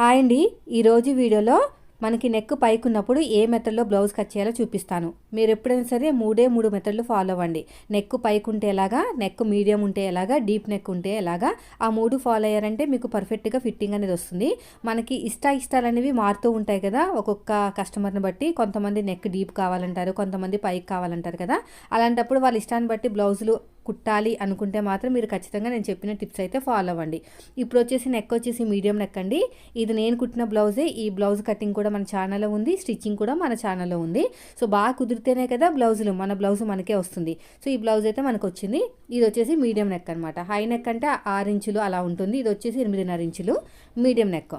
Hi అండి. ఈరోజు వీడియోలో మనకి నెక్ పైకి ఉన్నప్పుడు ఏ మెథడ్లో బ్లౌజ్ కట్ చేయాలో చూపిస్తాను. మీరు ఎప్పుడైనా సరే మూడే మూడు మెథడ్లు ఫాలో అవ్వండి. నెక్ పైకి ఉంటే ఎలాగా నెక్ మీడియం ఉంటే ఎలాగా డీప్ నెక్ ఉంటే ఎలాగా ఆ మూడు ఫాలో అయ్యారంటే మీకు పర్ఫెక్ట్గా ఫిట్టింగ్ అనేది వస్తుంది. మనకి ఇష్ట ఇష్టాలు అనేవి మారుతూ ఉంటాయి కదా ఒక్కొక్క కస్టమర్ని బట్టి. కొంతమంది నెక్ డీప్ కావాలంటారు కొంతమంది పైకి కావాలంటారు కదా. అలాంటప్పుడు వాళ్ళ ఇష్టాన్ని బట్టి బ్లౌజులు కుట్టాలి అనుకుంటే మాత్రం మీరు ఖచ్చితంగా నేను చెప్పిన టిప్స్ అయితే ఫాలో అవ్వండి. ఇప్పుడు వచ్చేసి నెక్ వచ్చేసి మీడియం నెక్ అండి. ఇది నేను కుట్టిన బ్లౌజే ఈ బ్లౌజ్ కటింగ్ కూడా మన ఛానల్లో ఉంది స్టిచ్చింగ్ కూడా మన ఛానల్లో ఉంది. సో బాగా కుదిరితేనే కదా బ్లౌజులు మన బ్లౌజ్ మనకే వస్తుంది. సో ఈ బ్లౌజ్ అయితే మనకు వచ్చింది. ఇది వచ్చేసి మీడియం నెక్ అనమాట హై నెక్ అంటే ఆరు ఇంచులు అలా ఉంటుంది. ఇది వచ్చేసి ఎనిమిదిన్నర ఇంచులు మీడియం నెక్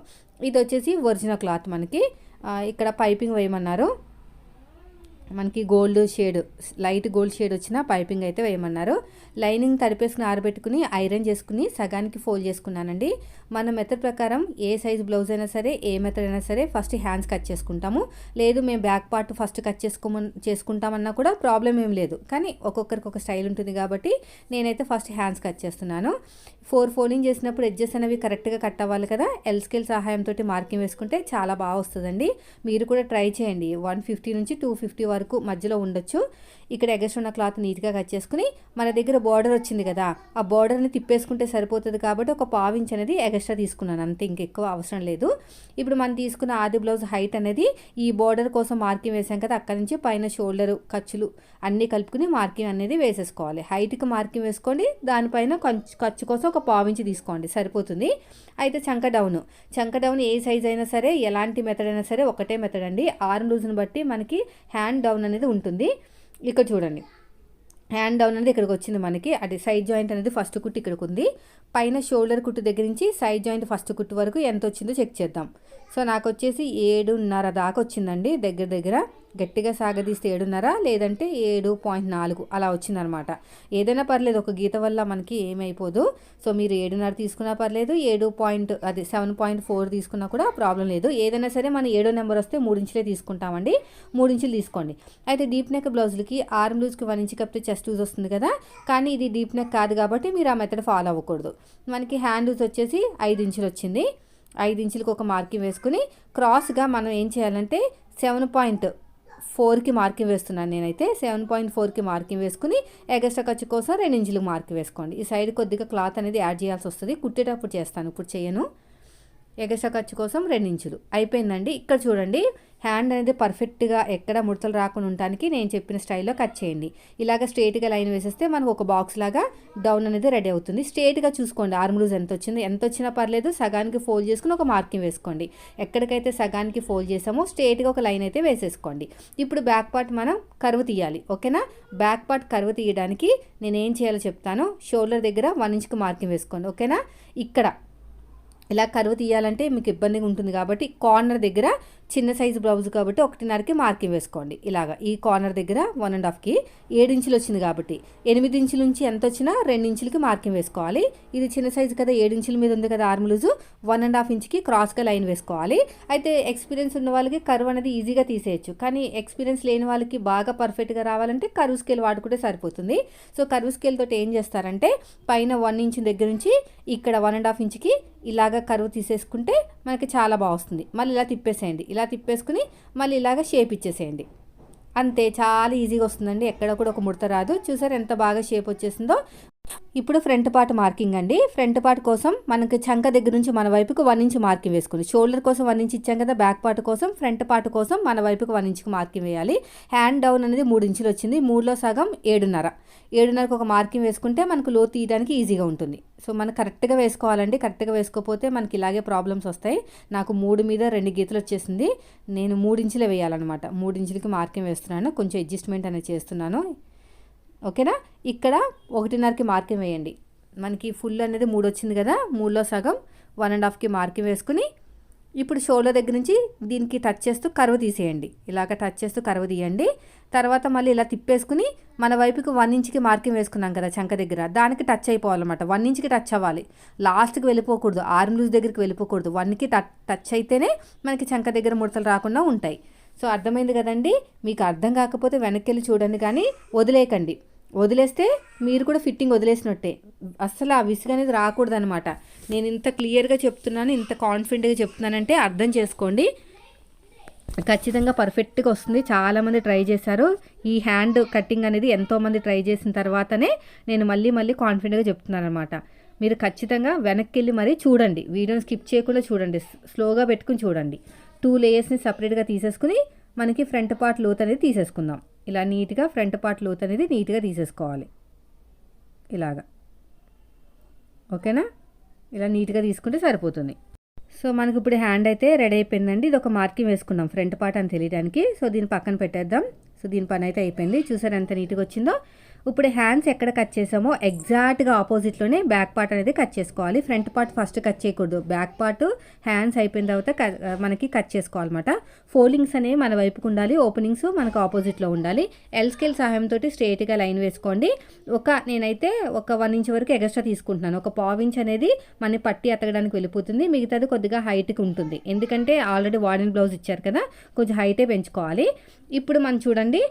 ఇది వచ్చేసి ఒరిజినల్ క్లాత్ మనకి. ఇక్కడ పైపింగ్ వేయమన్నారు. మనకి gold shade light gold shade వచ్చిన పైపింగ్ అయితే వేయమన్నారు. లైనింగ్ తడిపేసుకుని ఆరబెట్టుకుని ఐరన్ చేసుకుని సగానికి ఫోల్డ్ చేసుకున్నానండి. మన మెథడ్ ప్రకారం ఏ సైజ్ బ్లౌజ్ అయినా సరే ఏ మెథడ్ అయినా సరే ఫస్ట్ హ్యాండ్స్ కట్ చేసుకుంటాము. లేదు మేము బ్యాక్ పార్ట్ ఫస్ట్ కట్ చేసుకోమ చేసుకుంటామన్నా కూడా ప్రాబ్లం ఏం లేదు. కానీ ఒక్కొక్కరికి ఒక స్టైల్ ఉంటుంది కాబట్టి నేనైతే ఫస్ట్ హ్యాండ్స్ కట్ చేస్తున్నాను. ఫోర్ ఫోల్డింగ్ చేసినప్పుడు ఎడ్జెస్ అనేవి కరెక్ట్గా కట్ అవ్వాలి కదా? ఎల్ స్కేల్ సహాయంతో మార్కింగ్ వేసుకుంటే చాలా బాగా వస్తుందండి. మీరు కూడా ట్రై చేయండి. వన్ ఫిఫ్టీ నుంచి టూ ఫిఫ్టీ వరకు మధ్యలో ఉండొచ్చు. ఇక్కడ ఎగస్ట్ ఉన్న క్లాత్ నీట్గా కట్ చేసుకుని మన దగ్గర బార్డర్ వచ్చింది కదా ఆ బార్డర్ని తిప్పేసుకుంటే సరిపోతుంది కాబట్టి ఒక పావించ్ అనేది ఎగస్ట్రా తీసుకున్నాను. అంతే ఇంకెక్కువ అవసరం లేదు. ఇప్పుడు మనం తీసుకున్న ఆది బ్లౌజ్ హైట్ అనేది ఈ బార్డర్ కోసం మార్కింగ్ వేసాం కదా అక్కడి నుంచి పైన షోల్డర్ ఖర్చులు అన్నీ కలుపుకుని మార్కింగ్ అనేది వేసేసుకోవాలి. హైట్కి మార్కింగ్ వేసుకోండి దానిపైన ఖర్చు కోసం ఒక పావించి తీసుకోండి సరిపోతుంది. అయితే చంక డౌన్ చంక డౌన్ ఏ సైజ్ అయినా సరే ఎలాంటి మెథడ్ అయినా సరే ఒకటే మెథడ్ అండి. ఆర్మ్ లూజ్ని బట్టి మనకి హ్యాండ్ డౌన్ అనేది ఉంటుంది. ఇక్కడ చూడండి. హ్యాండ్ డౌన్ అనేది ఇక్కడికి వచ్చింది మనకి. అది సైడ్ జాయింట్ అనేది ఫస్ట్ కుట్టు ఇక్కడికి ఉంది. పైన షోల్డర్ కుట్టు దగ్గర నుంచి సైడ్ జాయింట్ ఫస్ట్ కుట్టు వరకు ఎంత వచ్చిందో చెక్ చేద్దాం. సో నాకు వచ్చేసి ఏడున్నర దాకా వచ్చిందండి దగ్గర దగ్గర. గట్టిగా సాగదీస్తే ఏడున్నర లేదంటే ఏడు పాయింట్ నాలుగు అలా వచ్చిందనమాట. ఏదైనా పర్లేదు ఒక గీత వల్ల మనకి ఏమైపోదు. సో మీరు ఏడున్నర తీసుకున్నా పర్లేదు ఏడు పాయింట్ అది సెవెన్ పాయింట్ ఫోర్ తీసుకున్నా కూడా ప్రాబ్లం లేదు. ఏదైనా సరే మనం ఏడో నెంబర్ వస్తే మూడించులే తీసుకుంటామండి. మూడించులు తీసుకోండి. అయితే డీప్ నెక్ బ్లౌజులకి ఆర్మ్ లూజ్కి వన్ ఇంచ్ కప్పితే చెస్ట్ లూజ్ వస్తుంది కదా. కానీ ఇది డీప్ నెక్ కాదు కాబట్టి మీరు ఆ మెథడ్ ఫాలో అవ్వకూడదు. మనకి హ్యాండ్ లూజ్ వచ్చేసి ఐదు ఇంచులు వచ్చింది ఐదు ఇంచులకు ఒక మార్కింగ్ వేసుకుని క్రాస్గా మనం ఏం చేయాలంటే సెవెన్ పాయింట్ ఫోర్కి మార్కింగ్ వేస్తున్నాను నేనైతే. సెవెన్ పాయింట్ ఫోర్కి మార్కింగ్ వేసుకుని ఎగస్ట్రా ఖర్చు కోసం రెండు ఇంచులకు మార్కింగ్ వేసుకోండి. ఈ సైడ్ కొద్దిగా క్లాత్ అనేది యాడ్ చేయాల్సి వస్తుంది. కుట్టేటప్పుడు చేస్తాను. ఇప్పుడు చేయను. ఎగస్ట్రా ఖర్చు కోసం రెండు ఇంచులు. అయిపోయిందండి. ఇక్కడ చూడండి. హ్యాండ్ అనేది పర్ఫెక్ట్గా ఎక్కడ ముడతలు రాకుండా ఉండటానికి నేను చెప్పిన స్టైల్లో కట్ చేయండి. ఇలాగ స్ట్రేట్గా లైన్ వేసేస్తే మనకు ఒక బాక్స్ లాగా డౌన్ అనేది రెడీ అవుతుంది. స్ట్రేట్గా చూసుకోండి. ఆర్మ్ లూజ్ ఎంత వచ్చింది ఎంత వచ్చినా పర్లేదు సగానికి ఫోల్డ్ చేసుకుని ఒక మార్కింగ్ వేసుకోండి. ఎక్కడికైతే సగానికి ఫోల్డ్ చేసామో స్ట్రేట్గా ఒక లైన్ అయితే వేసేసుకోండి. ఇప్పుడు బ్యాక్ పార్ట్ మనం కరువు తీయాలి. ఓకేనా? బ్యాక్ పార్ట్ కరువు తీయడానికి నేను ఏం చేయాలో చెప్తాను. షోల్డర్ దగ్గర వన్ ఇంచ్కి మార్కింగ్ వేసుకోండి. ఓకేనా? ఇక్కడ. ఇలా కరువు తీయాలంటే మీకు ఇబ్బందిగా ఉంటుంది కాబట్టి కార్నర్ దగ్గర చిన్న సైజు బ్లౌజ్ కాబట్టి ఒకటిన్నరకి మార్కింగ్ వేసుకోండి. ఇలాగా ఈ కార్నర్ దగ్గర వన్ అండ్ హాఫ్కి ఏడు ఇంచులు వచ్చింది కాబట్టి ఎనిమిది ఇంచుల నుంచి ఎంత వచ్చినా రెండు ఇంచులకి మార్కింగ్ వేసుకోవాలి. ఇది చిన్న సైజు కదా ఏడు ఇంచుల మీద ఉంది కదా ఆర్మ్లూజు వన్ అండ్ హాఫ్ ఇంచ్కి క్రాస్గా లైన్ వేసుకోవాలి. అయితే ఎక్స్పీరియన్స్ ఉన్న వాళ్ళకి కరువు అనేది ఈజీగా తీసేయచ్చు. కానీ ఎక్స్పీరియన్స్ లేని వాళ్ళకి బాగా పర్ఫెక్ట్గా రావాలంటే కరువు స్కేల్ వాడుకుంటే సరిపోతుంది. సో కరువు స్కేల్ తోటి ఏం చేస్తారంటే పైన వన్ ఇంచ్ దగ్గర నుంచి ఇక్కడ వన్ అండ్ హాఫ్ ఇంచ్కి ఇలాగ కరువు తీసేసుకుంటే మనకి చాలా బాగా వస్తుంది. మళ్ళీ ఇలా తిప్పేసేయండి. ఇలా ఇలా తిప్పేసుకుని మళ్ళీ ఇలాగ షేప్ ఇచ్చేసేయండి. అంతే చాలా ఈజీగా వస్తుందండి. ఎక్కడ కూడా ఒక ముడత రాదు. చూసారు ఎంత బాగా షేప్ వచ్చేసిందో? ఇప్పుడు ఫ్రంట్ పార్ట్ మార్కింగ్ అండి. ఫ్రంట్ పార్ట్ కోసం మనకి చంక దగ్గర నుంచి మన వైపుకి వన్ ఇంచ్ మార్కింగ్ వేసుకుంది షోల్డర్ కోసం వన్ ఇంచ్ ఇచ్చాం కదా బ్యాక్ పార్ట్ కోసం ఫ్రంట్ పార్ట్ కోసం మన వైపుకి వన్ ఇంచ్కి మార్కింగ్ వేయాలి. హ్యాండ్ డౌన్ అనేది మూడు ఇంచులు వచ్చింది. మూడులో సగం ఏడున్నర. ఏడున్నరకు ఒక మార్కింగ్ వేసుకుంటే మనకు లో తీయడానికి ఈజీగా ఉంటుంది. సో మనం కరెక్ట్గా వేసుకోవాలండి. కరెక్ట్గా వేసుకోకపోతే మనకి ఇలాగే ప్రాబ్లమ్స్ వస్తాయి. నాకు మూడు మీద రెండు గీతలు వచ్చేసింది. నేను మూడు ఇంచులే వేయాలన్నమాట. మూడు ఇంచులకి మార్కింగ్ వేస్తున్నాను. కొంచెం అడ్జస్ట్మెంట్ అనేది చేస్తున్నాను. ఓకేనా? ఇక్కడ ఒకటిన్నరకి మార్కింగ్ వేయండి. మనకి ఫుల్ అనేది మూడు వచ్చింది కదా? మూడులో సగం వన్ అండ్ హాఫ్కి మార్కింగ్ వేసుకుని ఇప్పుడు షోల్డర్ దగ్గర నుంచి దీనికి టచ్ చేస్తూ కరువు తీసేయండి. ఇలాగ టచ్ చేస్తూ కరువు తీయండి. తర్వాత మళ్ళీ ఇలా తిప్పేసుకుని మన వైపుకి వన్ ఇంచ్కి మార్కింగ్ వేసుకున్నాం కదా చంక దగ్గర? దానికి టచ్ అయిపోవాలన్నమాట. వన్ ఇంచ్కి టచ్ అవ్వాలి. లాస్ట్కి వెళ్ళిపోకూడదు. ఆర్మ్ లూజ్ దగ్గరికి వెళ్ళిపోకూడదు. వన్కి టచ్ అయితేనే మనకి చంక దగ్గర ముడతలు రాకుండా ఉంటాయి. సో అర్థమైంది కదండి? మీకు అర్థం కాకపోతే వెనక్కి వెళ్ళి చూడండి కానీ వదిలేయకండి. వదిలేస్తే మీరు కూడా ఫిట్టింగ్ వదిలేసినట్టే. అస్సలు ఆ విసుగు అనేది రాకూడదనమాట నేను ఇంత క్లియర్గా చెప్తున్నాను ఇంత కాన్ఫిడెంట్గా చెప్తున్నానంటే అర్థం చేసుకోండి. ఖచ్చితంగా పర్ఫెక్ట్గా వస్తుంది. చాలామంది ట్రై చేశారు. ఈ హ్యాండ్ కటింగ్ అనేది ఎంతోమంది ట్రై చేసిన తర్వాతనే నేను మళ్ళీ మళ్ళీ కాన్ఫిడెంట్గా చెప్తున్నాను అనమాట మీరు ఖచ్చితంగా వెనక్కి వెళ్ళి మరీ చూడండి. వీడియోని స్కిప్ చేయకుండా చూడండి. స్లోగా పెట్టుకుని చూడండి. టూ లేయర్స్ని సపరేట్గా తీసేసుకుని మనకి ఫ్రంట్ పార్ట్ లోత్ అనేది తీసేసుకుందాం. ఇలా నీట్గా ఫ్రంట్ పార్ట్ లోత్ అనేది నీట్గా తీసేసుకోవాలి. ఇలాగా. ఓకేనా? ఇలా నీట్గా తీసుకుంటే సరిపోతుంది. సో మనకి ఇప్పుడు హ్యాండ్ అయితే రెడీ అయిపోయిందండి. ఇది ఒక మార్కింగ్ వేసుకున్నాం ఫ్రంట్ పార్ట్ అని తెలియడానికి. సో దీన్ని పక్కన పెట్టేద్దాం. సో దీని పని అయితే అయిపోయింది. చూసారు ఎంత నీట్గా వచ్చిందో? ఇప్పుడు హ్యాండ్స్ ఎక్కడ కట్ చేసామో ఎగ్జాక్ట్గా ఆపోజిట్లోనే బ్యాక్ పార్ట్ అనేది కట్ చేసుకోవాలి. ఫ్రంట్ పార్ట్ ఫస్ట్ కట్ చేయకూడదు. బ్యాక్ పార్ట్ హ్యాండ్స్ అయిపోయిన తర్వాత మనకి కట్ చేసుకోవాలన్నమాట. ఫోల్డింగ్స్ అనేవి మన వైపుకు ఉండాలి. ఓపెనింగ్స్ మనకు ఆపోజిట్లో ఉండాలి. ఎల్ స్కేల్ సహాయంతో స్ట్రేట్గా లైన్ వేసుకోండి. ఒక నేనైతే ఒక వన్ ఇంచ్ వరకు ఎగస్ట్రా తీసుకుంటున్నాను. ఒక పావు ఇంచ్ అనేది మన పట్టి అతకడానికి వెళ్ళిపోతుంది. మిగతాది కొద్దిగా హైట్కి ఉంటుంది. ఎందుకంటే ఆల్రెడీ వాడిన బ్లౌజ్ ఇచ్చారు కదా కొంచెం హైటే పెంచుకోవాలి. ఇప్పుడు మనం చూడండి.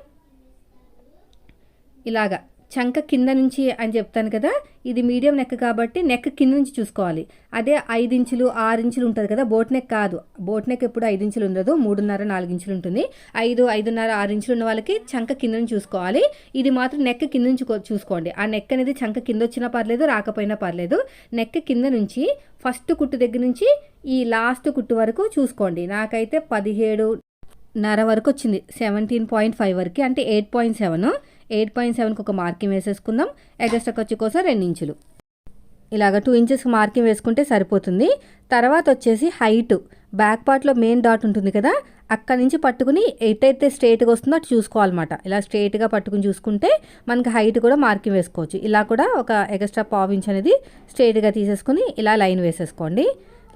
ఇలాగా చంక కింద నుంచి అని చెప్తాను కదా ఇది మీడియం నెక్ కాబట్టి నెక్ కింద నుంచి చూసుకోవాలి. అదే ఐదు ఇంచులు ఆరు ఇంచులు ఉంటుంది కదా బోట్ నెక్ కాదు. బోట్ నెక్ ఎప్పుడు ఐదు ఇంచులు ఉండదు మూడున్నర నాలుగు ఇంచులు ఉంటుంది. ఐదు ఐదున్నర ఆరు ఇంచులు ఉన్న వాళ్ళకి చంక కింద నుంచి చూసుకోవాలి. ఇది మాత్రం నెక్ కింద నుంచి చూసుకోండి. ఆ నెక్ అనేది చంక కింద వచ్చినా పర్లేదు రాకపోయినా పర్లేదు. నెక్ కింద నుంచి ఫస్ట్ కుట్టు దగ్గర నుంచి ఈ లాస్ట్ కుట్టు వరకు చూసుకోండి. నాకైతే పదిహేడు నర వరకు వచ్చింది సెవెంటీన్ పాయింట్ ఫైవ్ వరకు అంటే eight point seven eight point సెవెన్కి ఒక మార్కింగ్ వేసేసుకుందాం. ఎగస్ట్రా ఖర్చు కోసం రెండు ఇంచులు ఇలాగ టూ ఇంచెస్ మార్కింగ్ వేసుకుంటే సరిపోతుంది. తర్వాత వచ్చేసి హైట్. బ్యాక్ పార్ట్లో మెయిన్ డాట్ ఉంటుంది కదా అక్కడి నుంచి పట్టుకుని ఎటైతే స్ట్రేట్గా వస్తుందో అటు చూసుకోవాలన్నమాట. ఇలా స్ట్రైట్గా పట్టుకుని చూసుకుంటే మనకి హైట్ కూడా మార్కింగ్ వేసుకోవచ్చు. ఇలా కూడా ఒక ఎక్స్ట్రా పావు ఇంచ్ అనేది స్ట్రేట్గా తీసేసుకుని ఇలా లైన్ వేసేసుకోండి.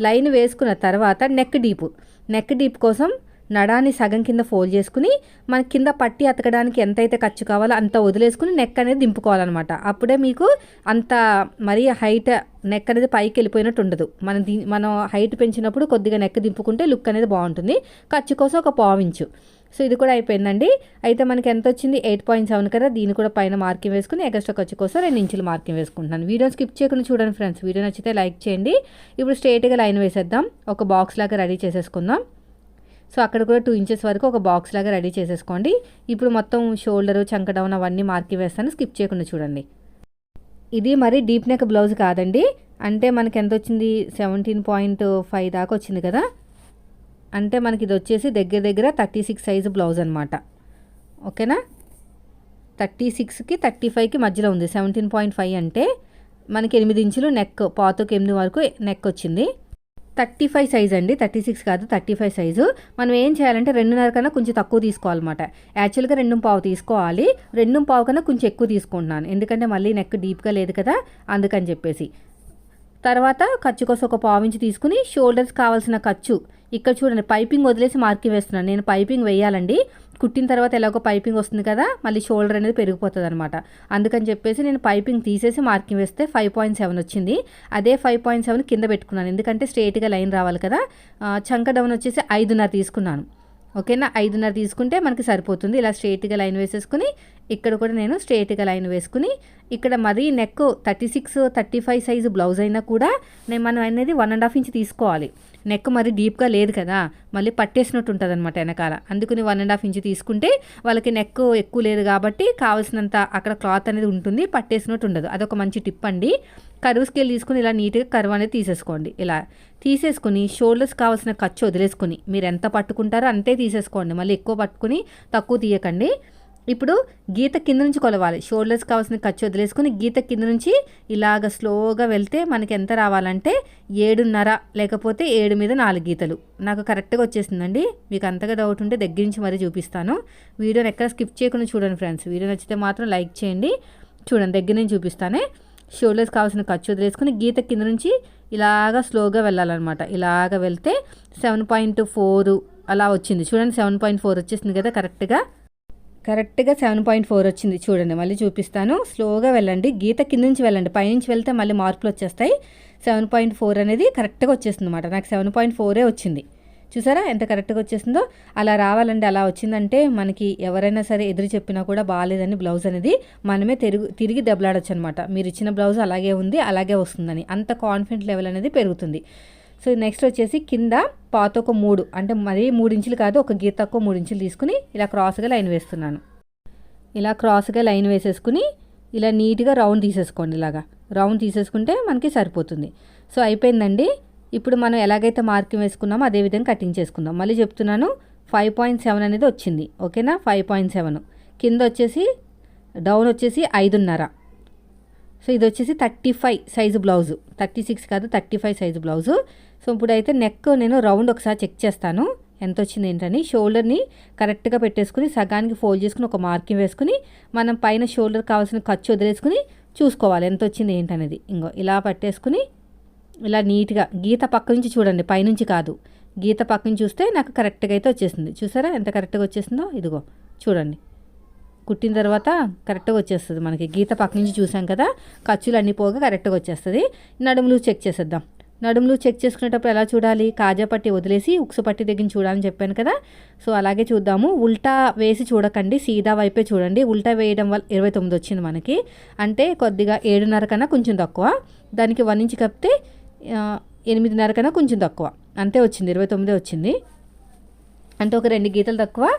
లైన్ వేసుకున్న తర్వాత నెక్ డీప్. నెక్ డీప్ కోసం నడాన్ని సగం కింద ఫోల్డ్ చేసుకుని మన కింద పట్టి అతకడానికి ఎంతైతే ఖర్చు కావాలో అంత వదిలేసుకుని నెక్ అనేది దింపుకోవాలన్నమాట. అప్పుడే మీకు అంత మరీ హైట్ నెక్ అనేది పైకి వెళ్ళిపోయినట్టు ఉండదు. మనం దీ మనం హైట్ పెంచినప్పుడు కొద్దిగా నెక్ దింపుకుంటే లుక్ అనేది బాగుంటుంది. ఖర్చు కోసం ఒక పావించు సో ఇది కూడా అయిపోయిందండి. అయితే మనకి ఎంత వచ్చింది? ఎయిట్ పాయింట్ సెవెన్ కదా. దీన్ని కూడా పైన మార్కింగ్ వేసుకుని ఎక్స్ట్రా ఖర్చు కోసం రెండు ఇంచులు మార్కింగ్ వేసుకుంటున్నాను. వీడియో స్కిప్ చేయకుండా చూడండి ఫ్రెండ్స్ వీడియో నచ్చితే లైక్ చేయండి. ఇప్పుడు స్ట్రేట్గా లైన్ వేసేద్దాం. ఒక బాక్స్ లాగా రెడీ చేసేసుకుందాం. సో అక్కడ కూడా టూ ఇంచెస్ వరకు ఒక బాక్స్ లాగా రెడీ చేసేసుకోండి. ఇప్పుడు మొత్తం షోల్డర్ చంక డౌన్ అవన్నీ మార్కి వేస్తాను స్కిప్ చేయకుండా చూడండి. ఇది మరి డీప్ నెక్ బ్లౌజ్ కాదండి. అంటే మనకి ఎంత వచ్చింది? సెవెంటీన్ పాయింట్ ఫైవ్ దాకా వచ్చింది కదా. అంటే మనకి ఇది వచ్చేసి దగ్గర దగ్గర థర్టీ సిక్స్ సైజు బ్లౌజ్ అనమాట ఓకేనా? థర్టీ సిక్స్కి థర్టీ ఫైవ్కి మధ్యలో ఉంది. సెవెంటీన్ పాయింట్ ఫైవ్ అంటే మనకి ఎనిమిది ఇంచులు నెక్ పాతకు ఎనిమిది వరకు నెక్ వచ్చింది. థర్టీ ఫైవ్ సైజ్ అండి. థర్టీ సిక్స్ కాదు థర్టీ ఫైవ్ సైజు. మనం ఏం చేయాలంటే రెండున్నర కన్నా కొంచెం తక్కువ తీసుకోవాలన్నమాట. యాక్చువల్గా రెండు పావు తీసుకోవాలి. రెండు పావు కన్నా కొంచెం ఎక్కువ తీసుకుంటున్నాను. ఎందుకంటే మళ్ళీ నెక్ డీప్గా లేదు కదా అందుకని చెప్పేసి. తర్వాత ఖర్చు కోసం ఒక పావు ఇంచు తీసుకుని షోల్డర్స్ కావాల్సిన ఖర్చు. ఇక్కడ చూడండి పైపింగ్ వదిలేసి మార్కింగ్ వేస్తున్నాను. నేను పైపింగ్ వేయాలండి. కుట్టిన తర్వాత ఎలాగో పైపింగ్ వస్తుంది కదా మళ్ళీ షోల్డర్ అనేది పెరిగిపోతుంది అనమాట అందుకని చెప్పేసి నేను పైపింగ్ తీసేసి మార్కింగ్ వేస్తే ఫైవ్ పాయింట్ సెవెన్ వచ్చింది. అదే ఫైవ్ పాయింట్ సెవెన్ కింద పెట్టుకున్నాను. ఎందుకంటే స్ట్రేట్గా లైన్ రావాలి కదా చంక డౌన్ వచ్చేసి ఐదున్నర తీసుకున్నాను. ఓకేనా? ఐదున్నర తీసుకుంటే మనకి సరిపోతుంది. ఇలా స్ట్రేట్గా లైన్ వేసేసుకుని ఇక్కడ కూడా నేను స్ట్రేట్గా లైన్ వేసుకుని ఇక్కడ మరీ neck thirty six thirty five size blouse అయినా కూడా నేను మనం అనేది వన్ అండ్ హాఫ్ ఇంచ్ తీసుకోవాలి. నెక్ మరి డీప్గా లేదు కదా? మళ్ళీ పట్టేసినట్టు ఉంటుంది అనమాట వెనకాల. అందుకని వన్ అండ్ హాఫ్ ఇంచ్ తీసుకుంటే వాళ్ళకి నెక్ ఎక్కువ లేదు కాబట్టి కావాల్సినంత అక్కడ క్లాత్ అనేది ఉంటుంది పట్టేసినట్టు ఉండదు. అదొక మంచి టిప్ అండి. కరువు స్కేల్ తీసుకుని ఇలా నీట్గా కరువు అనేది తీసేసుకోండి. ఇలా తీసేసుకుని షోల్డర్స్ కావాల్సిన ఖర్చు వదిలేసుకుని. మీరు ఎంత పట్టుకుంటారో అంతే తీసేసుకోండి. మళ్ళీ ఎక్కువ పట్టుకుని తక్కువ తీయకండి. ఇప్పుడు గీత కింద నుంచి కొలవాలి. షోల్డర్స్ కావాల్సిన ఖర్చు వదిలేసుకుని గీత కింద నుంచి ఇలాగ స్లోగా వెళ్తే మనకి ఎంత రావాలంటే ఏడున్నర లేకపోతే ఏడు మీద నాలుగు గీతలు. నాకు కరెక్ట్గా వచ్చేసిందండి. మీకు అంతగా డౌట్ ఉంటే దగ్గర నుంచి మరీ చూపిస్తాను. వీడియోని ఎక్కడ స్కిప్ చేయకుండా చూడండి ఫ్రెండ్స్. వీడియో నచ్చితే మాత్రం లైక్ చేయండి. చూడండి దగ్గర నుంచి చూపిస్తానే. షోల్డర్స్ కావాల్సిన ఖర్చు వదిలేసుకుని గీత కింద నుంచి ఇలాగా స్లోగా వెళ్ళాలన్నమాట. ఇలాగ వెళ్తే సెవెన్ పాయింట్ ఫోర్ అలా వచ్చింది. చూడండి సెవెన్ పాయింట్ ఫోర్ వచ్చేసింది కదా కరెక్ట్గా? కరెక్ట్గా సెవెన్ పాయింట్ ఫోర్ వచ్చింది చూడండి మళ్ళీ చూపిస్తాను. స్లోగా వెళ్ళండి గీత కింద నుంచి వెళ్ళండి. పైనుంచి వెళ్తే మళ్ళీ మార్పులు వచ్చేస్తాయి. సెవెన్ పాయింట్ ఫోర్ అనేది కరెక్ట్గా వచ్చేస్తుంది అనమాట నాకు సెవెన్ పాయింట్ ఫోరే వచ్చింది. చూసారా? ఎంత కరెక్ట్గా వచ్చేసిందో? అలా రావాలంటే అలా వచ్చిందంటే మనకి ఎవరైనా సరే ఎదురు చెప్పినా కూడా బాగాలేదని బ్లౌజ్ అనేది మనమే తిరుగు తిరిగి దెబ్బలాడచ్చు అనమాట మీరు ఇచ్చిన బ్లౌజ్ అలాగే ఉంది అలాగే వస్తుందని. అంత కాన్ఫిడెంట్ లెవెల్ అనేది పెరుగుతుంది. సో నెక్స్ట్ వచ్చేసి కింద పాత ఒక మూడు అంటే మరీ మూడు ఇంచులు కాదు ఒక గీత తక్కువ మూడు ఇంచులు తీసుకుని ఇలా క్రాస్గా లైన్ వేస్తున్నాను. ఇలా క్రాస్గా లైన్ వేసేసుకుని ఇలా నీట్గా రౌండ్ తీసేసుకోండి ఇలాగా. రౌండ్ తీసేసుకుంటే మనకి సరిపోతుంది. సో అయిపోయిందండి. ఇప్పుడు మనం ఎలాగైతే మార్కింగ్ వేసుకున్నామో అదే విధంగా కటింగ్ చేసుకుందాం. మళ్ళీ చెప్తున్నాను ఫైవ్ పాయింట్ సెవెన్ అనేది వచ్చింది. ఓకేనా? ఫైవ్ పాయింట్ సెవెన్ కింద వచ్చేసి డౌన్ వచ్చేసి ఐదున్నర. సో ఇది వచ్చేసి thirty five size blouse thirty six కాదు thirty five size blouse so ఇప్పుడైతే నెక్ నేను రౌండ్ ఒకసారి చెక్ చేస్తాను. ఎంత వచ్చింది ఏంటని. షోల్డర్ని కరెక్ట్గా పెట్టేసుకుని సగానికి ఫోల్డ్ చేసుకుని ఒక మార్కింగ్ వేసుకుని మనం పైన షోల్డర్ కావాల్సిన ఖర్చు వదిలేసుకుని చూసుకోవాలి. ఎంత వచ్చింది ఏంటనేది. ఇంకో ఇలా పట్టేసుకుని ఇలా నీట్గా గీత పక్క నుంచి చూడండి పైనుంచి కాదు. గీత పక్క నుంచి చూస్తే నాకు కరెక్ట్గా అయితే వచ్చేసింది. చూసారా? ఎంత కరెక్ట్గా వచ్చేసిందో? ఇదిగో చూడండి. కుట్టిన తర్వాత కరెక్ట్గా వచ్చేస్తుంది మనకి. గీత పక్క నుంచి చూసాం కదా ఖర్చులు అన్నీ పోగా కరెక్ట్గా వచ్చేస్తుంది. నడుములు చెక్ చేసేద్దాం. నడుములు చెక్ చేసుకునేటప్పుడు ఎలా చూడాలి? కాజా పట్టి వదిలేసి ఉక్సు పట్టి దగ్గర చూడాలని చెప్పాను కదా. సో అలాగే చూద్దాము. ఉల్టా వేసి చూడకండి. సీదా వైపే చూడండి. ఉల్టా వేయడం వల్ల ఇరవై తొమ్మిది వచ్చింది మనకి. అంటే కొద్దిగా ఏడున్నర కన్నా కొంచెం తక్కువ. దానికి వన్ ఇంచ్ కప్పితే ఎనిమిదిన్నర కన్నా కొంచెం తక్కువ. అంతే వచ్చింది ఇరవై తొమ్మిదే వచ్చింది. అంటే ఒక రెండు గీతలు తక్కువ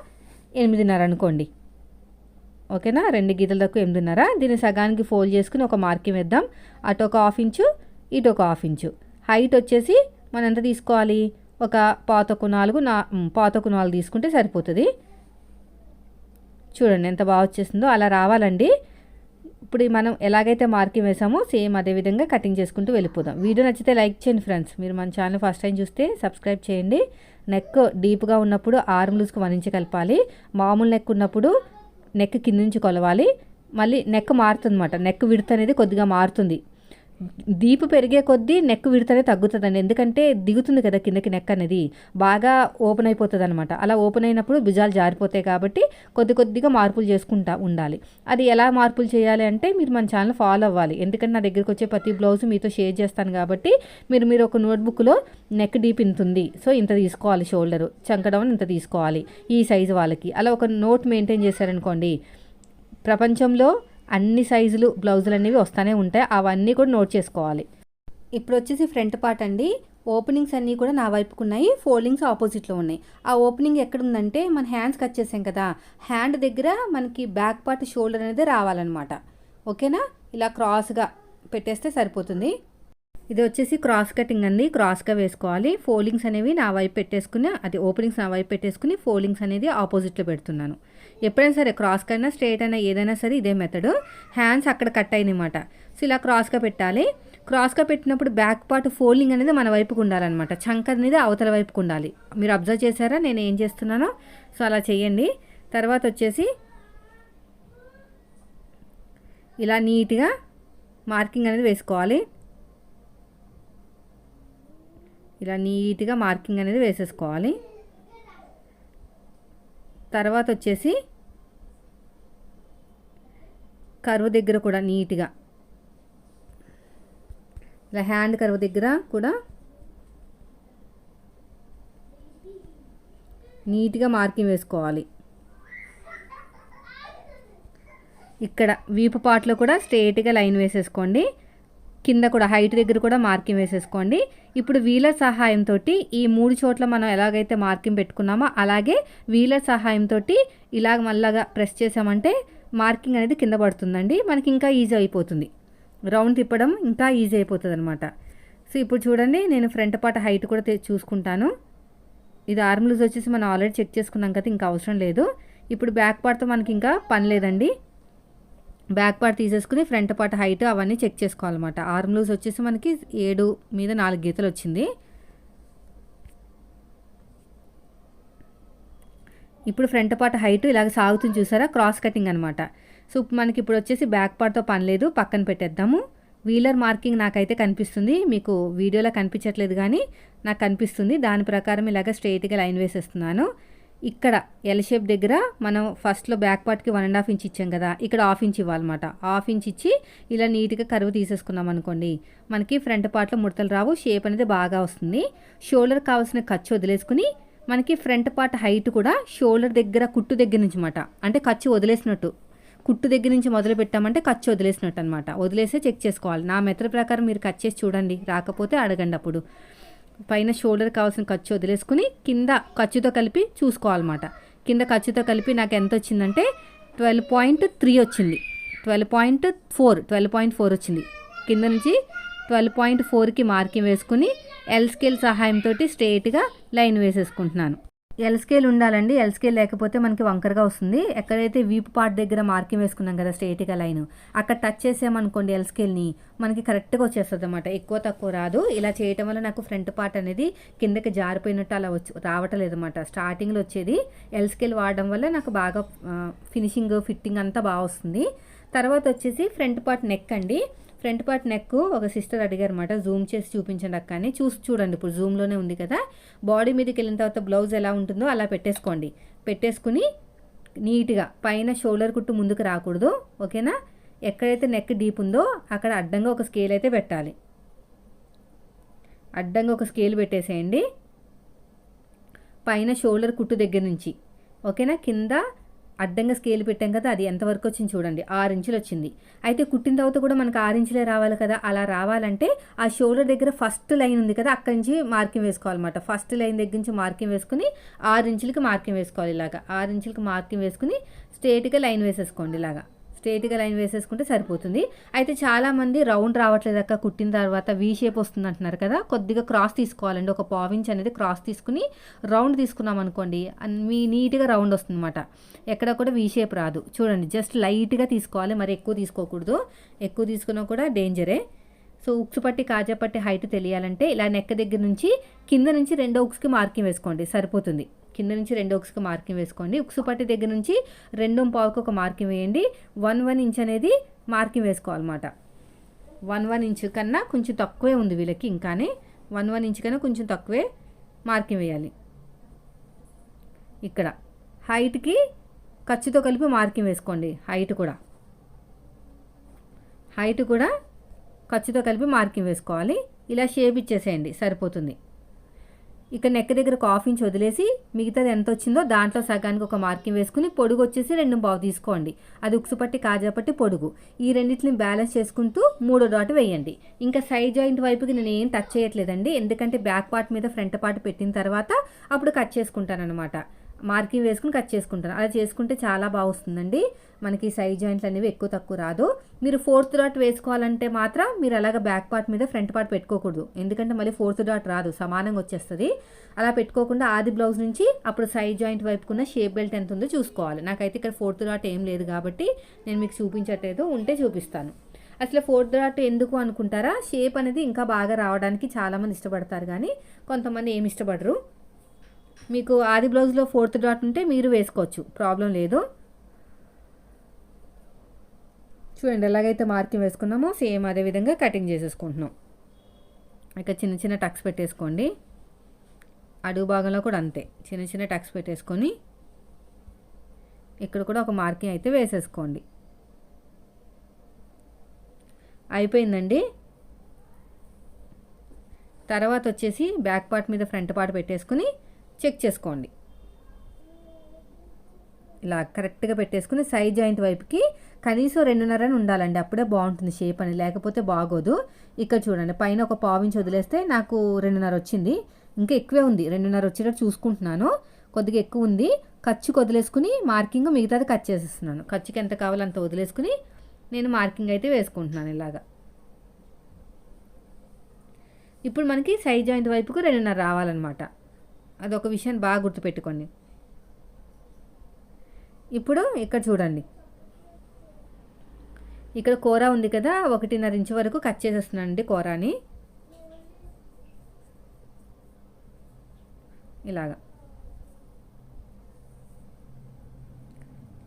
ఎనిమిదిన్నర అనుకోండి. ఓకేనా? రెండు గీతలు తక్కువ ఎనిమిదిన్నర. దీన్ని సగానికి ఫోల్డ్ చేసుకుని ఒక మార్కింగ్ వేద్దాం. అటు ఒక హాఫ్ ఇంచు ఇటు ఒక హాఫ్ ఇంచు. హైట్ వచ్చేసి మనం ఎంత తీసుకోవాలి? ఒక పాతకు నాలుగు నా పాతకు నాలుగు తీసుకుంటే సరిపోతుంది. చూడండి ఎంత బాగా వచ్చేసిందో. అలా రావాలండి. ఇప్పుడు మనం ఎలాగైతే మార్కింగ్ వేసామో సేమ్ అదే విధంగా కటింగ్ చేసుకుంటూ వెళ్ళిపోదాం. వీడియో నచ్చితే లైక్ చేయండి ఫ్రెండ్స్. మీరు మన ఛానల్ ఫస్ట్ టైం చూస్తే సబ్స్క్రైబ్ చేయండి. నెక్ డీప్గా ఉన్నప్పుడు ఆర్మ్ లూజ్కి వణించి కలపాలి. మామూలు నెక్ ఉన్నప్పుడు నెక్ కింద నుంచి కొలవాలి. మళ్ళీ నెక్ మారుతుంది నెక్ విడత అనేది కొద్దిగా మారుతుంది. దీపు పెరిగే కొద్దీ నెక్ విడతనే తగ్గుతుందండి. ఎందుకంటే దిగుతుంది కదా కిందకి నెక్ అనేది. బాగా ఓపెన్ అయిపోతుంది అనమాట అలా ఓపెన్ అయినప్పుడు భుజాలు జారిపోతాయి కాబట్టి కొద్ది కొద్దిగా మార్పులు చేసుకుంటా ఉండాలి. అది ఎలా మార్పులు చేయాలి అంటే మీరు మన ఛానల్ ఫాలో అవ్వాలి. ఎందుకంటే నా దగ్గరికి వచ్చే ప్రతి బ్లౌజ్ మీతో షేర్ చేస్తాను కాబట్టి మీరు మీరు ఒక నోట్బుక్లో నెక్ డీప్ ఇంత ఉంది. సో ఇంత తీసుకోవాలి షోల్డర్. చంకడౌన్ ఇంత తీసుకోవాలి. ఈ సైజు వాళ్ళకి. అలా ఒక నోట్ మెయింటైన్ చేశారనుకోండి ప్రపంచంలో అన్ని సైజులు బ్లౌజులు అనేవి వస్తూనే ఉంటాయి. అవన్నీ కూడా నోట్ చేసుకోవాలి. ఇప్పుడు వచ్చేసి ఫ్రంట్ పార్ట్ అండి. ఓపెనింగ్స్ అన్నీ కూడా నా వైపుకు ఉన్నాయి. ఫోల్డింగ్స్ ఆపోజిట్లో ఉన్నాయి. ఆ ఓపెనింగ్ ఎక్కడ ఉందంటే మన హ్యాండ్స్ కట్ చేసాం కదా. హ్యాండ్ దగ్గర మనకి బ్యాక్ పార్ట్ షోల్డర్ అనేది రావాలన్నమాట. ఓకేనా? ఇలా క్రాస్గా పెట్టేస్తే సరిపోతుంది. ఇది వచ్చేసి క్రాస్ కటింగ్ అండి. క్రాస్గా వేసుకోవాలి. ఫోల్డింగ్స్ అనేవి నా వైపు పెట్టేసుకుని అది ఓపెనింగ్స్ నా వైపు పెట్టేసుకుని ఫోల్డింగ్స్ అనేది ఆపోజిట్లో పెడుతున్నాను. ఎప్పుడైనా సరే క్రాస్ అయినా స్ట్రేట్ అయినా ఏదైనా సరే ఇదే మెథడ్ హ్యాండ్స్ అక్కడ కట్ అయినమాట సో ఇలా క్రాస్గా పెట్టాలి. క్రాస్గా పెట్టినప్పుడు బ్యాక్ పార్ట్ ఫోల్డింగ్ అనేది మన వైపుకు ఉండాలన్నమాట. చంక అనేది అవతల వైపుకు ఉండాలి. మీరు అబ్జర్వ్ చేశారా? నేను ఏం చేస్తున్నానో? సో అలా చేయండి. తర్వాత వచ్చేసి ఇలా నీట్గా మార్కింగ్ అనేది వేసుకోవాలి. ఇలా నీట్గా మార్కింగ్ అనేది వేసేసుకోవాలి. తర్వాత వచ్చేసి కరువు దగ్గర కూడా నీట్గా. ఇలా హ్యాండ్ కరువు దగ్గర కూడా నీట్గా మార్కింగ్ వేసుకోవాలి. ఇక్కడ వీపు పాటలో కూడా స్ట్రేట్గా లైన్ వేసేసుకోండి. కింద కూడా హైట్ దగ్గర కూడా మార్కింగ్ వేసేసుకోండి. ఇప్పుడు వీలర్ సహాయంతో ఈ మూడు చోట్ల మనం ఎలాగైతే మార్కింగ్ పెట్టుకున్నామో అలాగే వీలర్ సహాయంతో ఇలాగ మళ్ళాగా ప్రెస్ చేసామంటే మార్కింగ్ అనేది కింద పడుతుందండి. మనకి ఇంకా ఈజీ అయిపోతుంది. రౌండ్ తిప్పడం ఇంకా ఈజీ అయిపోతుంది అనమాట సో ఇప్పుడు చూడండి నేను ఫ్రంట్ పార్ట్ హైట్ కూడా చూసుకుంటాను. ఇది ఆర్మ్ లూజ్ వచ్చేసి మనం ఆల్రెడీ చెక్ చేసుకున్నాం కదా ఇంకా అవసరం లేదు. ఇప్పుడు బ్యాక్ పార్ట్తో మనకి ఇంకా పని లేదండి. బ్యాక్ పార్ట్ తీసేసుకుని ఫ్రంట్ పార్ట్ హైట్ అవన్నీ చెక్ చేసుకోవాలన్నమాట. ఆర్మ్ లూజ్ వచ్చేసి మనకి ఏడు మీద నాలుగు గీతలు వచ్చింది. ఇప్పుడు ఫ్రంట్ పార్ట్ హైట్ ఇలాగ సాగుతుంది చూసారా? క్రాస్ కటింగ్ అనమాట సో మనకి ఇప్పుడు వచ్చేసి బ్యాక్ పార్ట్తో పని లేదు పక్కన పెట్టేద్దాము. వీలర్ మార్కింగ్ నాకైతే కనిపిస్తుంది. మీకు వీడియోలో కనిపించట్లేదు కానీ నాకు కనిపిస్తుంది. దాని ప్రకారం ఇలాగ స్ట్రైట్గా లైన్ వేసేస్తున్నాను. ఇక్కడ ఎల్ షేప్ దగ్గర మనం ఫస్ట్లో బ్యాక్ పార్ట్కి వన్ అండ్ హాఫ్ ఇంచ్ ఇచ్చాం కదా ఇక్కడ హాఫ్ ఇంచ్ ఇవ్వాలన్నమాట. హాఫ్ ఇంచ్ ఇచ్చి ఇలా నీట్గా కరువు తీసేసుకున్నాం అనుకోండి మనకి ఫ్రంట్ పార్ట్లో ముడతలు రావు షేప్ అనేది బాగా వస్తుంది. షోల్డర్ కావాల్సిన ఖర్చు వదిలేసుకుని మనకి ఫ్రంట్ పార్ట్ హైట్ కూడా షోల్డర్ దగ్గర కుట్టు దగ్గర నుంచి మాట అంటే ఖర్చు వదిలేసినట్టు. కుట్టు దగ్గర నుంచి మొదలు పెట్టామంటే ఖర్చు వదిలేసినట్టు అనమాట వదిలేసే చెక్ చేసుకోవాలి. నా మెథడ్ ప్రకారం మీరు కట్ చేసి చూడండి రాకపోతే అడగండి అప్పుడు. పైన షోల్డర్ కావాల్సిన ఖర్చు వదిలేసుకుని కింద ఖర్చుతో కలిపి చూసుకోవాలన్నమాట. కింద ఖర్చుతో కలిపి నాకు ఎంత వచ్చిందంటే ట్వెల్వ్ పాయింట్ త్రీ వచ్చింది. Twelve point four twelve point four వచ్చింది. కింద నుంచి ట్వెల్వ్ పాయింట్ ఫోర్కి మార్కింగ్ వేసుకుని ఎల్ స్కేల్ సహాయంతో స్ట్రేట్గా లైన్ వేసేసుకుంటున్నాను. ఎల్ స్కేల్ ఉండాలండి. ఎల్ స్కేల్ లేకపోతే మనకి వంకరగా వస్తుంది. ఎక్కడైతే వీపు పార్ట్ దగ్గర మార్కింగ్ వేసుకున్నాం కదా స్ట్రేట్గా లైన్. అక్కడ టచ్ చేసామనుకోండి ఎల్ స్కేల్ని మనకి కరెక్ట్గా వచ్చేస్తుంది అనమాట ఎక్కువ తక్కువ రాదు. ఇలా చేయటం వల్ల నాకు ఫ్రంట్ పార్ట్ అనేది కిందకి జారిపోయినట్టు అలా వచ్చి రావట్లేదు అనమాట స్టార్టింగ్లో వచ్చేది ఎల్ స్కేల్ వాడడం వల్ల నాకు బాగా ఫినిషింగ్ ఫిట్టింగ్ అంతా బాగా వస్తుంది. తర్వాత వచ్చేసి ఫ్రంట్ పార్ట్ నెక్ అండి. ఫ్రంట్ పార్ట్ నెక్ ఒక సిస్టర్ అడిగారు అనమాట జూమ్ చేసి చూపించండి అక్క అని. చూసి చూడండి ఇప్పుడు జూమ్లోనే ఉంది కదా. బాడీ మీదకి వెళ్ళిన తర్వాత బ్లౌజ్ ఎలా ఉంటుందో అలా పెట్టేసుకోండి. పెట్టేసుకుని నీట్గా పైన షోల్డర్ కుట్టు ముందుకు రాకూడదు ఓకేనా? ఎక్కడైతే నెక్ డీప్ ఉందో అక్కడ అడ్డంగా ఒక స్కేల్ అయితే పెట్టాలి. అడ్డంగా ఒక స్కేల్ పెట్టేసేయండి. పైన షోల్డర్ కుట్టు దగ్గర నుంచి ఓకేనా? కింద అడ్డంగా స్కేల్ పెట్టాం కదా అది ఎంతవరకు వచ్చింది చూడండి. ఆరు ఇంచులు వచ్చింది. అయితే కుట్టిన తర్వాత కూడా మనకు ఆరు ఇంచులే రావాలి కదా అలా రావాలంటే ఆ షోల్డర్ దగ్గర ఫస్ట్ లైన్ ఉంది కదా అక్కడి నుంచి మార్కింగ్ వేసుకోవాలన్నమాట. ఫస్ట్ లైన్ దగ్గర నుంచి మార్కింగ్ వేసుకుని ఆరు ఇంచులకి మార్కింగ్ వేసుకోవాలి ఇలాగా. ఆరు ఇంచులకి మార్కింగ్ వేసుకుని స్ట్రేట్గా లైన్ వేసేసుకోండి ఇలాగా. స్ట్రేట్గా లైన్ వేసేసుకుంటే సరిపోతుంది. అయితే చాలామంది రౌండ్ రావట్లేదు అక్క కుట్టిన తర్వాత వీ షేప్ వస్తుంది అంటున్నారు కదా కొద్దిగా క్రాస్ తీసుకోవాలండి. ఒక పావించ్ అనేది క్రాస్ తీసుకుని రౌండ్ తీసుకున్నాం అనుకోండి మీ నీట్గా రౌండ్ వస్తుంది అనమాట ఎక్కడ కూడా వీ షేప్ రాదు. చూడండి జస్ట్ లైట్గా తీసుకోవాలి మరి ఎక్కువ తీసుకోకూడదు. ఎక్కువ తీసుకున్నా కూడా డేంజరే సో ఉక్స్ పట్టి కాజా పట్టి హైట్ తెలియాలంటే ఇలా నెక్క దగ్గర నుంచి కింద నుంచి రెండో ఉక్స్కి మార్కింగ్ వేసుకోండి సరిపోతుంది. కింద నుంచి రెండో ఒకసుకు మార్కింగ్ వేసుకోండి. ఉక్సు పట్టి దగ్గర నుంచి రెండో పావుకు ఒక మార్కింగ్ వేయండి. వన్ వన్ ఇంచ్ అనేది మార్కింగ్ వేసుకోవాలన్నమాట. వన్ వన్ ఇంచ్ కన్నా కొంచెం తక్కువే ఉంది వీళ్ళకి ఇంకానే. వన్ వన్ ఇంచ్ కన్నా కొంచెం తక్కువే మార్కింగ్ వేయాలి. ఇక్కడ హైట్కి ఖర్చుతో కలిపి మార్కింగ్ వేసుకోండి. హైట్ కూడా. హైట్ కూడా ఖర్చుతో కలిపి మార్కింగ్ వేసుకోవాలి. ఇలా షేప్ ఇచ్చేసేయండి. సరిపోతుంది. ఇక నెక్ దగ్గర ఒక హాఫ్ ఇంచ్ వదిలేసి మిగతాది ఎంత వచ్చిందో దాంట్లో సగానికి ఒక మార్కింగ్ వేసుకుని పొడుగు వచ్చేసి రెండు బావు తీసుకోండి. అది ఉక్సు పట్టి కాజా పట్టి పొడుగు. ఈ రెండింటిని బ్యాలెన్స్ చేసుకుంటూ మూడో డాట్ వేయండి. ఇంకా సైడ్ జాయింట్ వైపుకి నేను ఏం టచ్ చేయట్లేదండి. ఎందుకంటే బ్యాక్ పార్ట్ మీద ఫ్రంట్ పార్ట్ పెట్టిన తర్వాత అప్పుడు కట్ చేసుకుంటాను అనమాట మార్కింగ్ వేసుకుని కట్ చేసుకుంటాను. అలా చేసుకుంటే చాలా బాగా వస్తుందండి. మనకి సైడ్ జాయింట్లు అనేవి ఎక్కువ తక్కువ రాదు. మీరు ఫోర్త్ డాట్ వేసుకోవాలంటే మాత్రం మీరు అలాగ బ్యాక్ పార్ట్ మీద ఫ్రంట్ పార్ట్ పెట్టుకోకూడదు. ఎందుకంటే మళ్ళీ ఫోర్త్ డాట్ రాదు. సమానంగా వచ్చేస్తుంది. అలా పెట్టుకోకుండా ఆది బ్లౌజ్ నుంచి అప్పుడు సైడ్ జాయింట్ వైపుకున్న షేప్ బెల్ట్ ఎంత ఉందో చూసుకోవాలి. నాకైతే ఇక్కడ ఫోర్త్ డాట్ ఏం లేదు కాబట్టి నేను మీకు చూపించట్లేదు. ఉంటే చూపిస్తాను. అసలు ఫోర్త్ డాట్ ఎందుకు అనుకుంటారా? షేప్ అనేది ఇంకా బాగా రావడానికి చాలామంది ఇష్టపడతారు. కానీ కొంతమంది ఏమి ఇష్టపడరు. మీకు ఆది బ్లౌజ్లో ఫోర్త్ డాట్ ఉంటే మీరు వేసుకోవచ్చు. ప్రాబ్లం లేదు. చూడండి ఎలాగైతే మార్కింగ్ వేసుకున్నామో సేమ్ అదే విధంగా కటింగ్ చేసేసుకుంటున్నాం. ఇక చిన్న చిన్న టక్స్ పెట్టేసుకోండి. అడుగు భాగంలో కూడా అంతే. చిన్న చిన్న టక్స్ పెట్టేసుకొని ఇక్కడ కూడా ఒక మార్కింగ్ అయితే వేసేసుకోండి. అయిపోయిందండి. తర్వాత వచ్చేసి బ్యాక్ పార్ట్ మీద ఫ్రంట్ పార్ట్ పెట్టేసుకుని చెక్ చేసుకోండి. ఇలా కరెక్ట్గా పెట్టేసుకుని సైడ్ జాయింట్ వైపుకి కనీసం రెండున్నర అని ఉండాలండి. అప్పుడే బాగుంటుంది షేప్ అని. లేకపోతే బాగోదు. ఇక్కడ చూడండి పైన ఒక పావించి వదిలేస్తే నాకు రెండున్నర వచ్చింది. ఇంకా ఎక్కువే ఉంది. రెండున్నర వచ్చేటట్టు చూసుకుంటున్నాను. కొద్దిగా ఎక్కువ ఉంది. ఖర్చుకు వదిలేసుకుని మార్కింగ్ మిగతాది కట్ చేసేస్తున్నాను. ఖర్చుకి ఎంత కావాలో అంత వదిలేసుకుని నేను మార్కింగ్ అయితే వేసుకుంటున్నాను ఇలాగా. ఇప్పుడు మనకి సైడ్ జాయింట్ వైపుకు రెండున్నర రావాలన్నమాట. అదొక విషయం బాగా గుర్తుపెట్టుకోండి. ఇప్పుడు ఇక్కడ చూడండి. ఇక్కడ కూర ఉంది కదా ఒకటిన్నర ఇంచు వరకు కట్ చేసేస్తున్నానండి కూరని. ఇలాగా.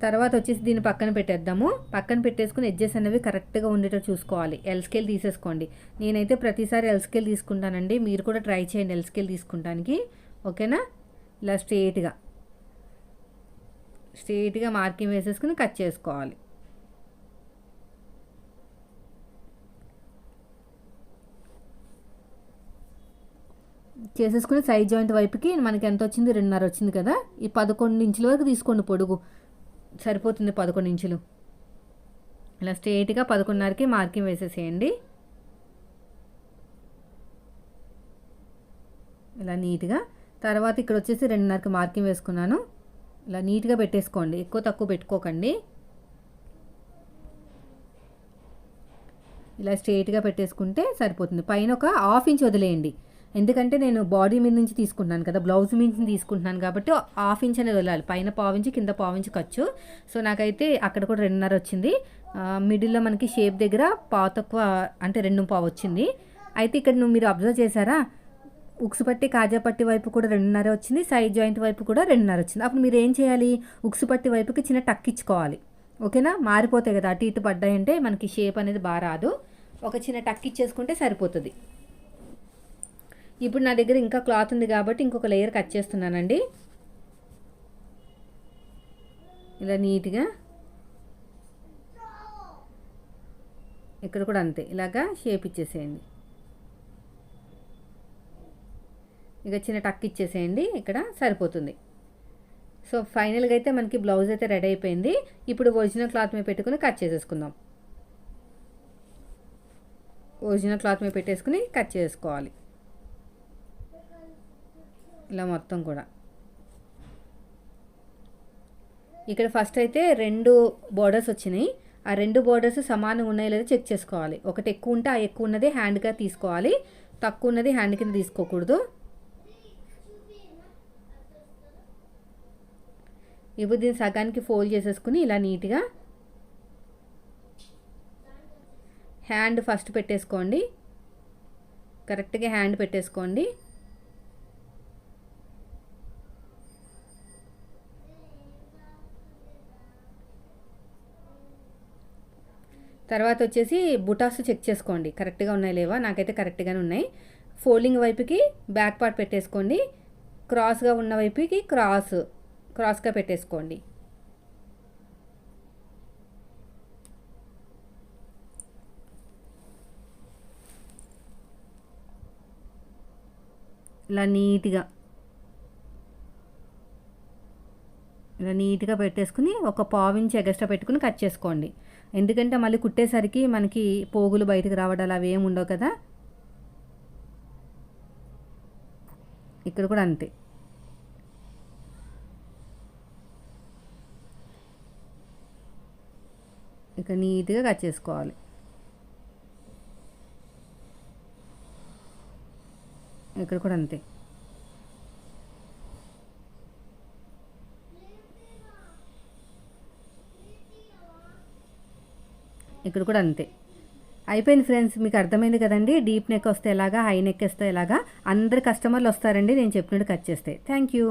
తర్వాత వచ్చేసి దీన్ని పక్కన పెట్టేద్దాము. పక్కన పెట్టేసుకుని ఎడ్జెస్ అనేవి కరెక్ట్గా ఉండేటట్టు చూసుకోవాలి. ఎల్ స్కేల్ తీసేసుకోండి. నేనైతే ప్రతిసారి ఎల్ స్కేల్ తీసుకుంటానండి. మీరు కూడా ట్రై చేయండి ఎల్ స్కేల్ తీసుకుంటానికి. ఓకేనా? ఇలా స్ట్రేట్గా. స్ట్రేట్గా మార్కింగ్ వేసేసుకుని కట్ చేసుకోవాలి. చేసేసుకుని సైడ్ జాయింట్ వైపుకి మనకి ఎంత వచ్చింది? రెండున్నర వచ్చింది కదా? ఈ పదకొండు ఇంచుల వరకు తీసుకోండి పొడుగు. సరిపోతుంది పదకొండు ఇంచులు. ఇలా స్ట్రేట్గా పదకొండున్నరకి మార్కింగ్ వేసేసేయండి. ఇలా నీట్గా. తర్వాత ఇక్కడ వచ్చేసి రెండున్నరకి మార్కింగ్ వేసుకున్నాను. ఇలా నీట్గా పెట్టేసుకోండి. ఎక్కువ తక్కువ పెట్టుకోకండి. ఇలా స్ట్రేట్గా పెట్టేసుకుంటే సరిపోతుంది. పైన ఒక హాఫ్ ఇంచ్ వదిలేయండి. ఎందుకంటే నేను బాడీ మీద నుంచి తీసుకుంటున్నాను కదా బ్లౌజ్ మీద నుంచి తీసుకుంటున్నాను కాబట్టి హాఫ్ ఇంచ్ అనేది వదలాలి. పైన పావించి కింద పావించి ఖర్చు. సో నాకైతే అక్కడ కూడా రెండున్నర వచ్చింది. మిడిల్లో మనకి షేప్ దగ్గర పావు తక్కువ అంటే రెండు పావు వచ్చింది. అయితే ఇక్కడ నువ్వు మీరు అబ్జర్వ్ చేశారా? ఉక్సు పట్టి కాజా పట్టి వైపు కూడా రెండున్నర వచ్చింది సైడ్ జాయింట్ వైపు కూడా రెండున్నర వచ్చింది. అప్పుడు మీరు ఏం చేయాలి? ఉక్సు పట్టి వైపుకి చిన్న టక్ ఇచ్చుకోవాలి. ఓకేనా? మారిపోతాయి కదా అటు ఇటు పడ్డాయంటే మనకి షేప్ అనేది బాగా రాదు. ఒక చిన్న టక్ ఇచ్చేసుకుంటే సరిపోతుంది. ఇప్పుడు నా దగ్గర ఇంకా క్లాత్ ఉంది కాబట్టి ఇంకొక లేయర్ కట్ చేస్తున్నానండి. ఇలా నీట్గా. ఇక్కడ కూడా అంతే ఇలాగా షేప్ ఇచ్చేసేయండి. ఇక చిన్న టక్ ఇచ్చేసేయండి ఇక్కడ సరిపోతుంది. సో ఫైనల్గా అయితే మనకి బ్లౌజ్ అయితే రెడీ అయిపోయింది. ఇప్పుడు ఒరిజినల్ క్లాత్ మీద పెట్టుకుని కట్ చేసేసుకుందాం. ఒరిజినల్ క్లాత్ మీద పెట్టేసుకుని కట్ చేసుకోవాలి. ఇలా మొత్తం కూడా. ఇక్కడ ఫస్ట్ అయితే రెండు బోర్డర్స్ వచ్చినాయి. ఆ రెండు బోర్డర్స్ సమానంగా ఉన్నాయో లేదో చెక్ చేసుకోవాలి. ఒకటి ఎక్కువ ఉంటే ఆ ఎక్కువ ఉన్నది హ్యాండ్గా తీసుకోవాలి. తక్కువ ఉన్నది హ్యాండ్ కింద తీసుకోకూడదు. ఇప్పుడు దీన్ని సగానికి ఫోల్డ్ చేసేసుకుని ఇలా నీట్గా హ్యాండ్ ఫస్ట్ పెట్టేసుకోండి. కరెక్ట్గా హ్యాండ్ పెట్టేసుకోండి. తర్వాత వచ్చేసి బుటాస్ చెక్ చేసుకోండి. కరెక్ట్గా ఉన్నాయి లేవా? నాకైతే కరెక్ట్గానే ఉన్నాయి. ఫోల్డింగ్ వైపుకి బ్యాక్ పార్ట్ పెట్టేసుకోండి. క్రాస్గా ఉన్న వైపుకి క్రాస్. క్రాస్గా పెట్టేసుకోండి. ఇలా నీట్గా. ఇలా నీట్గా పెట్టేసుకుని ఒక పావించి ఎగస్ట్రా పెట్టుకుని కట్ చేసుకోండి. ఎందుకంటే మళ్ళీ కుట్టేసరికి మనకి పోగులు బయటకు రావడాలు అవి ఏమి ఉండవు కదా. ఇక్కడ కూడా అంతే. ఇక నీట్గా కట్ చేసుకోవాలి. ఇక్కడ కూడా అంతే. ఇక్కడ కూడా అంతే. అయిపోయింది ఫ్రెండ్స్ మీకు అర్థమైంది కదండి? డీప్ నెక్ వస్తే ఎలాగా హై నెక్ వస్తే ఎలాగా? అందరు కస్టమర్లు వస్తారండి నేను చెప్పినట్టు కట్ చేస్తే. Thank you.